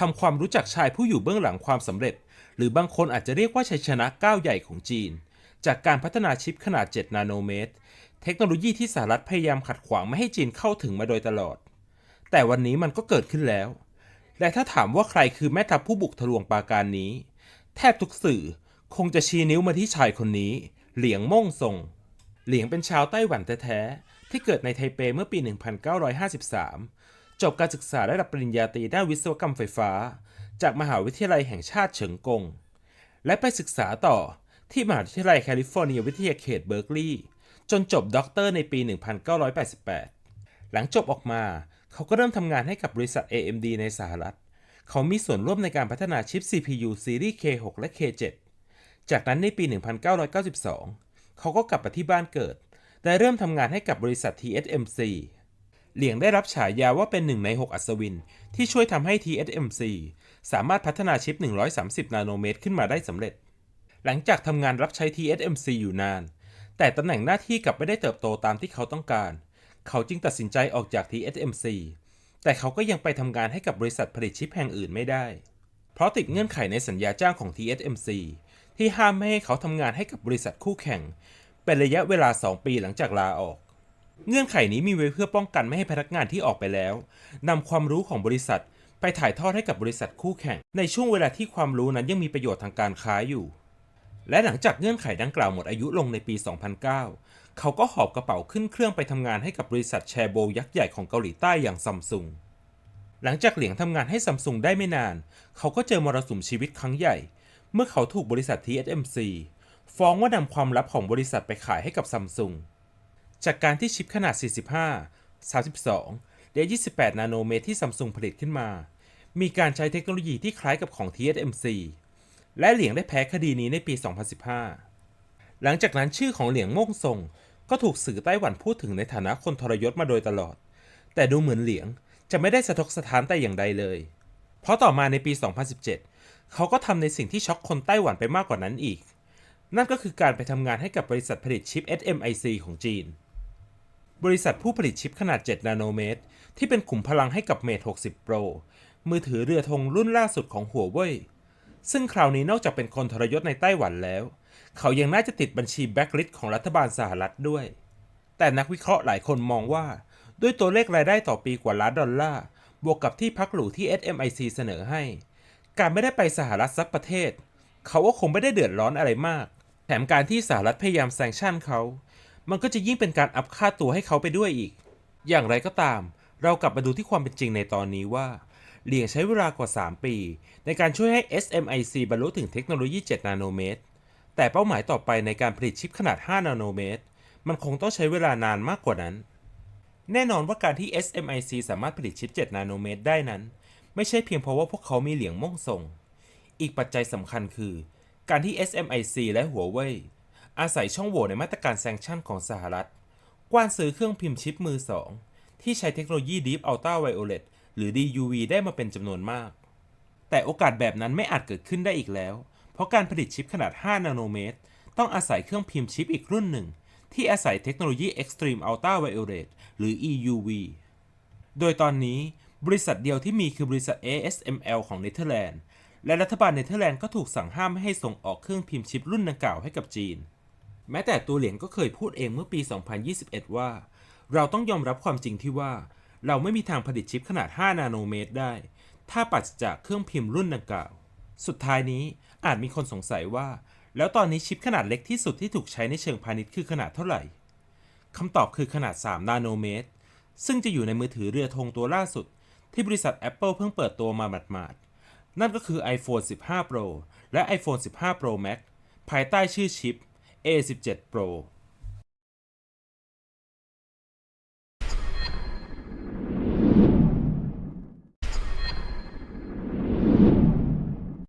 ทำความรู้จักชายผู้อยู่เบื้องหลังความสำเร็จ หรือบางคนอาจจะเรียกว่าชัยชนะก้าวใหญ่ของจีน จากการพัฒนาชิปขนาด 7 นาโนเมตร เทคโนโลยีที่สหรัฐพยายามขัดขวางไม่ให้จีนเข้าถึงมาโดยตลอด แต่วันนี้มันก็เกิดขึ้นแล้ว และถ้าถามว่าใครคือแม่ทัพผู้บุกทะลวงปาการนี้ แทบทุกสื่อคงจะชี้นิ้วมาที่ชายคนนี้ เหลียงม่งซงเหลียงเป็นชาวไต้หวันแท้ๆที่เกิดในไทเปเมื่อปี 1953 จบการศึกษาระดับปริญญาตรีด้านวิศวกรรมไฟฟ้า จากมหาวิทยาลัยแห่งชาติเฉิงกง และไปศึกษาต่อที่มหาวิทยาลัยแคลิฟอร์เนียวิทยาเขตเบิร์กลีย์จนจบด็อกเตอร์ในปี 1988 หลังจบออกมาเขาก็เริ่มทำงานให้กับบริษัท AMD ในสหรัฐ เขามีส่วนร่วมในการพัฒนาชิป CPU ซีรีส์ K6 และ K7 จากนั้นในปี 1992 เขาก็กลับมาที่บ้านเกิดและเริ่มทำงานให้กับบริษัท TSMC เหลียงได้รับฉายาว่าเป็นหนึ่งใน 6 อัศวิน ที่ช่วยทำให้ TSMC สามารถพัฒนาชิป 130 นาโนเมตรขึ้นมาได้สำเร็จ หลังจากทำงานรับใช้ TSMC อยู่นาน แต่ตำแหน่งหน้าที่กลับไม่ได้เติบโตตามที่เขาต้องการ เขาจึงตัดสินใจออกจาก TSMC แต่เขาก็ยังไปทำงานให้กับบริษัทผลิตชิปแห่งอื่นไม่ได้ เพราะติดเงื่อนไขในสัญญาจ้างของ TSMC ที่ห้ามไม่ให้เขาทำงานให้กับบริษัทคู่แข่ง เป็นระยะเวลา 2 ปีหลังจากลาออก เงื่อนไขนี้มีไว้เพื่อป้องกันไม่ให้พนักงานที่ออกไปแล้วนำความรู้ของบริษัท ไปถ่ายทอดให้กับบริษัทคู่แข่ง ในช่วงเวลาที่ความรู้นั้นยังมีประโยชน์ทางการค้าอยู่ และหลังจากเงื่อนไขดังกล่าวหมดอายุลงในปี 2009 เขาก็หอบกระเป๋าขึ้นเครื่องไปทำงานให้กับบริษัทแชโบยักษ์ใหญ่ของเกาหลีใต้อย่างซัมซุงหลังจากเหลียงทำงานให้ซัมซุงได้ไม่นาน เขาก็เจอมรสุมชีวิตครั้งใหญ่ เมื่อเขาถูกบริษัท TSMC ฟ้องว่านำความลับของบริษัทไปขายให้กับซัมซุง จากการที่ชิปขนาด 45 32 และ 28 นาโนเมตรที่ซัมซุงผลิตขึ้นมา มีการใช้เทคโนโลยีที่คล้ายกับของ TSMC และเหลียงได้แพ้คดีนี้ในปี 2015 หลังจากนั้นชื่อของเหลียงม่งซงก็ถูกสื่อไต้หวันพูดถึงในฐานะคนทรยศมาโดยตลอด แต่ดูเหมือนเหลียงจะไม่ได้สะทกสถานแต่อย่างใดเลย เพราะต่อมาในปี 2017 เขาก็ทำในสิ่งที่ช็อกคนไต้หวันไปมากกว่านั้นอีก นั่นก็คือการไปทำงานให้กับบริษัทผลิตชิป SMIC ของจีน บริษัทผู้ผลิตชิปขนาด 7 นาโนเมตร ที่เป็นขุมพลังให้กับ Mate 60 Pro มือถือเรือธงรุ่นล่าสุดของหัวเว่ย ซึ่งคราวนี้นอกจากเป็นคนทรยศในไต้หวันแล้ว เขายังน่าจะติดบัญชีแบ็กลิสต์ของรัฐบาลสหรัฐด้วย แต่นักวิเคราะห์หลายคนมองว่า ด้วยตัวเลขรายได้ต่อปีกว่าล้านดอลลาร์ บวกกับที่พักหรูที่ SMIC เสนอให้ การไม่ได้ไปสหรัฐสักประเทศ เขาก็คงไม่ได้เดือดร้อนอะไรมาก แถมการที่สหรัฐพยายามแซงชั่นเขา มันก็จะยิ่งเป็นการอัพค่าตัวให้เขาไปด้วยอีก อย่างไรก็ตาม เรากลับมาดูที่ความเป็นจริงในตอนนี้ว่าเหลียงใช้เวลากว่า 3 ปี ในการช่วยให้ SMIC บรรลุถึงเทคโนโลยี 7 นาโนเมตร แต่เป้าหมายต่อไปในการผลิตชิปขนาด 5 นาโนเมตร มันคงต้องใช้เวลานานมากกว่านั้น แน่นอนว่าการที่ SMIC สามารถผลิตชิป 7 นาโนเมตรได้นั้น ไม่ใช่เพียงเพราะว่าพวกเขามีเหลียงม่งส่งอีกปัจจัยสำคัญคือ การที่ SMIC และหัวเว่ย อาศัยช่องโหว่ในมาตรการแซงชั่นของสหรัฐ กว้านซื้อเครื่องพิมพ์ชิปมือสองที่ใช้เทคโนโลยี Deep Ultra Violet หรือ DUV ได้มาเป็นจำนวนมาก แต่โอกาสแบบนั้นไม่อาจเกิดขึ้นได้อีกแล้ว เพราะการผลิตชิปขนาด 5 นาโนเมตร ต้องอาศัยเครื่องพิมพ์ชิปอีกรุ่นหนึ่ง ที่อาศัยเทคโนโลยี Extreme Ultra Violet หรือ EUV โดยตอนนี้บริษัทเดียวที่มีคือบริษัท ASML ของเนเธอร์แลนด์ และรัฐบาลเนเธอร์แลนด์ก็ถูกสั่งห้ามไม่ให้ส่งออกเครื่องพิมพ์ชิปรุ่นดังกล่าวให้กับจีน แม้แต่ตัวเหลียงก็เคยพูดเองเมื่อปี 2021 ว่า เราต้องยอมรับความจริงที่ว่า เราไม่มีทางผลิตชิปขนาด 5 นาโนเมตรได้ ถ้าปราศจากเครื่องพิมพ์รุ่นดังกล่าว สุดท้ายนี้อาจมีคนสงสัยว่า แล้วตอนนี้ชิปขนาดเล็กที่สุดที่ถูกใช้ในเชิงพาณิชย์คือขนาดเท่าไหร่คำตอบคือขนาด 3 นาโนเมตร ซึ่งจะอยู่ในมือถือเรือธงตัวล่าสุด ที่บริษัท Apple เพิ่งเปิดตัวมาหมาดๆนั่นก็คือ iPhone 15 Pro และ iPhone 15 Pro Max ภายใต้ชื่อชิป A17 Pro